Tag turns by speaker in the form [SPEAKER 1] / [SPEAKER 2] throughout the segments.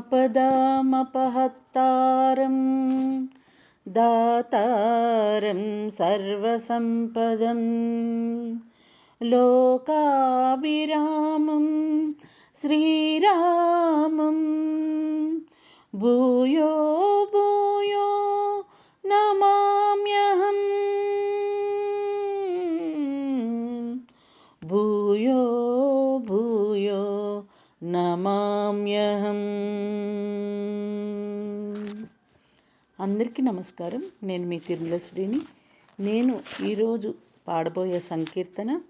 [SPEAKER 1] आपदामपहत्तारं दातारं सर्वसम्पदं। लोकाभिरामं श्रीरामं भूयो అందరికీ నమస్కారం. నేను మీ తిరుమల శ్రీని. నేను ఈరోజు పాడబోయే సంకీర్తన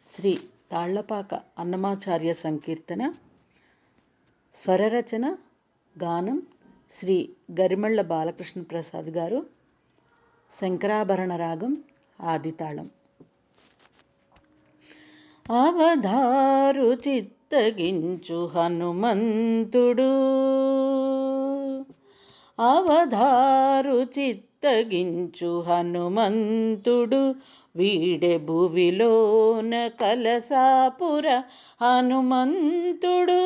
[SPEAKER 1] శ్రీ తాళ్ళపాక అన్నమాచార్య సంకీర్తన. స్వరరచన గానం శ్రీ గరిమళ్ళ బాలకృష్ణ ప్రసాద్ గారు. శంకరాభరణ రాగం ఆదితాళం. అవధారు చిత్తగించు హనుమంతుడు. అవధారు చిత్తగించు హనుమంతుడు వీడె భువిలోన కలసాపుర హనుమంతుడు.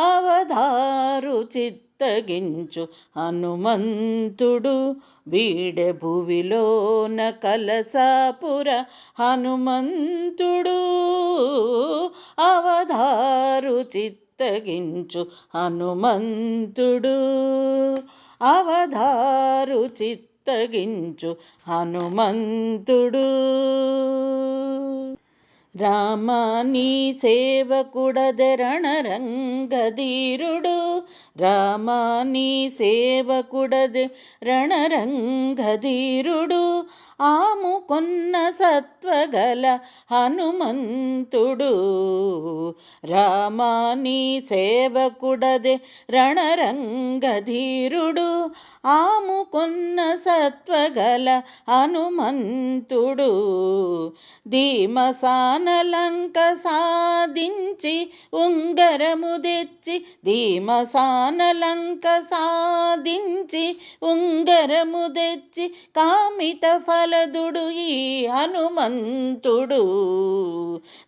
[SPEAKER 1] అవధారు చిత్తగించు హనుమంతుడు వీడె భువిలోన కలసాపుర హనుమంతుడు. అవధారు చిత్త చిత్తగించు హనుమంతుడు. అవధారు చిత్తగించు హనుమంతుడు. రామాని సేవకుడదెరణరంగధీరుడు రామాని సేవకుడది రణరంగధీరుడు. ఆముకొన్న సత్వగల హనుమంతుడు. రామాని సేవకుడది రణరంగధీరుడు. ఆముకున్న సత్వగల హనుమంతుడు ధీమసానలంక సాధించి ఉంగరము తెచ్చి ధీమసానలంక సాధించి ఉంగరము తెచ్చి కామిత ఫలదుడు ఈ హనుమంతుడు.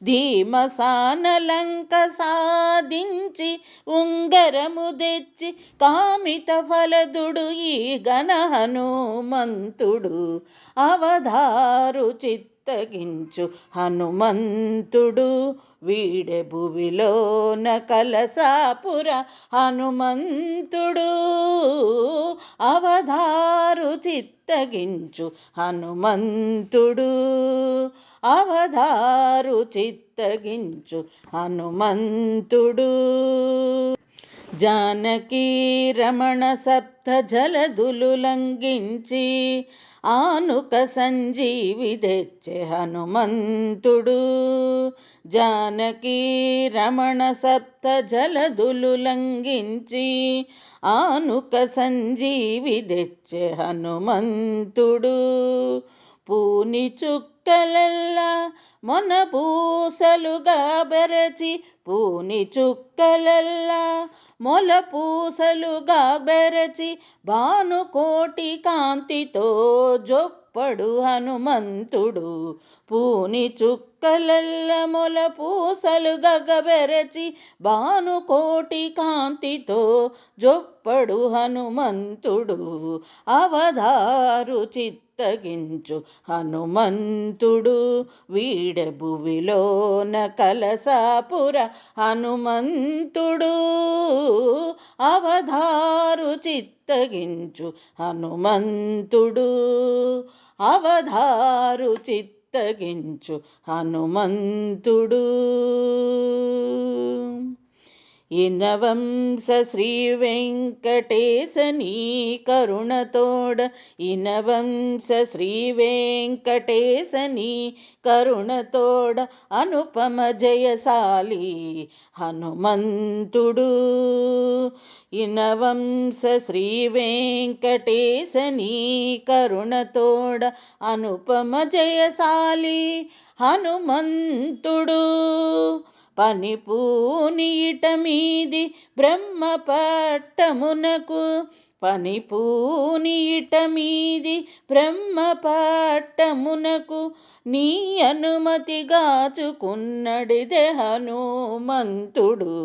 [SPEAKER 1] ధీమసానలంక సాధించి ఉంగరము తెచ్చి కామిత ఫలదుడు ఈ గణ హనుమంతుడు అవధారు చిత్తగించు హనుమంతుడు. వీడె భువిలోన కలసాపుర హనుమంతుడు అవధారు చిత్తగించు హనుమంతుడు. అవధారు చిత్తగించు హనుమంతుడు. జానకీ రమణ సప్త జలదులు లంఘించి ఆనుక సంజీవి తెచ్చే హనుమంతుడు. జానకీ రమణ సప్త జలదులు లంఘించి ఆనుక సంజీవి తెచ్చే హనుమంతుడు. పూని చుక్కలల్లా మొన పూసలుగా బెరచి పూని చుక్కలల్లా మొల పూసలుగా బెరచి భానుకోటి కాంతితో జొప్పడు హనుమంతుడు పూని చుక్కలల్ల మొల పూసలు గగబెరచి భానుకోటి కాంతితో జొప్పడు హనుమంతుడు అవధారు చిత్తగించు హనుమంతుడు వీడె భువిలోన కలసాపుర హనుమంతుడు అవధారు చిత్తగించు హనుమంతుడు. అవధారు చిత్తగించు హనుమంతుడు. ఇనవంశ శ్రీ వెంకటేశనీ కరుణతోడ ఇనవంశ శ్రీ వెంకటేశనీ కరుణతోడ అనుపమ జయశాలి హనుమంతుడు. ఇనవంశ శ్రీ వెంకటేశనీ కరుణతోడ అనుపమ జయశాలి హనుమంతుడు. పని ఇట మీది బ్రహ్మ పట్టమునకు పని పూనిట మీది బ్రహ్మ పాట్టమునకు నీ అనుమతి గాచుకున్నడిదే హనుమంతుడు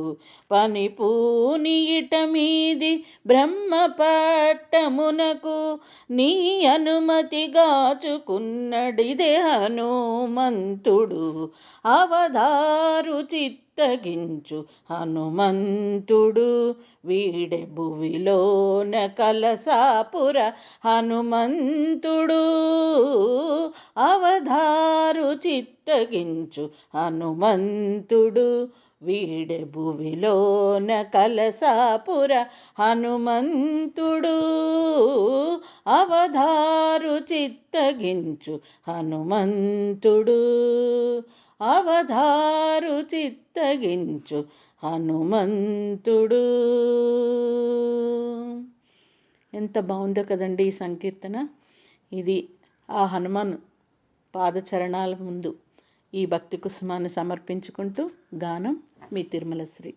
[SPEAKER 1] పని పూనిట మీది బ్రహ్మ పాట్టమునకు నీ అనుమతి గాచుకున్నడిదే హనుమంతుడు అవధారు చిత్తగించు హనుమంతుడు. వీడె భువిలోన కలసాపుర హనుమంతుడు. అవధారు చిత్తగించు హనుమంతుడు. వీడభువిలోన కలసాపుర హనుమంతుడు. అవధారు చిత్తగించు హనుమంతుడు. అవధారు చిత్తగించు హనుమంతుడు. ఎంత బాగుందో కదండి ఈ సంకీర్తన. ఇది ఆ హనుమాన్ పాదచరణాల ముందు. ఈ భక్తి కుసుమాన్ని సమర్పించుకుంటూ గానం మీ తిరుమల శ్రీ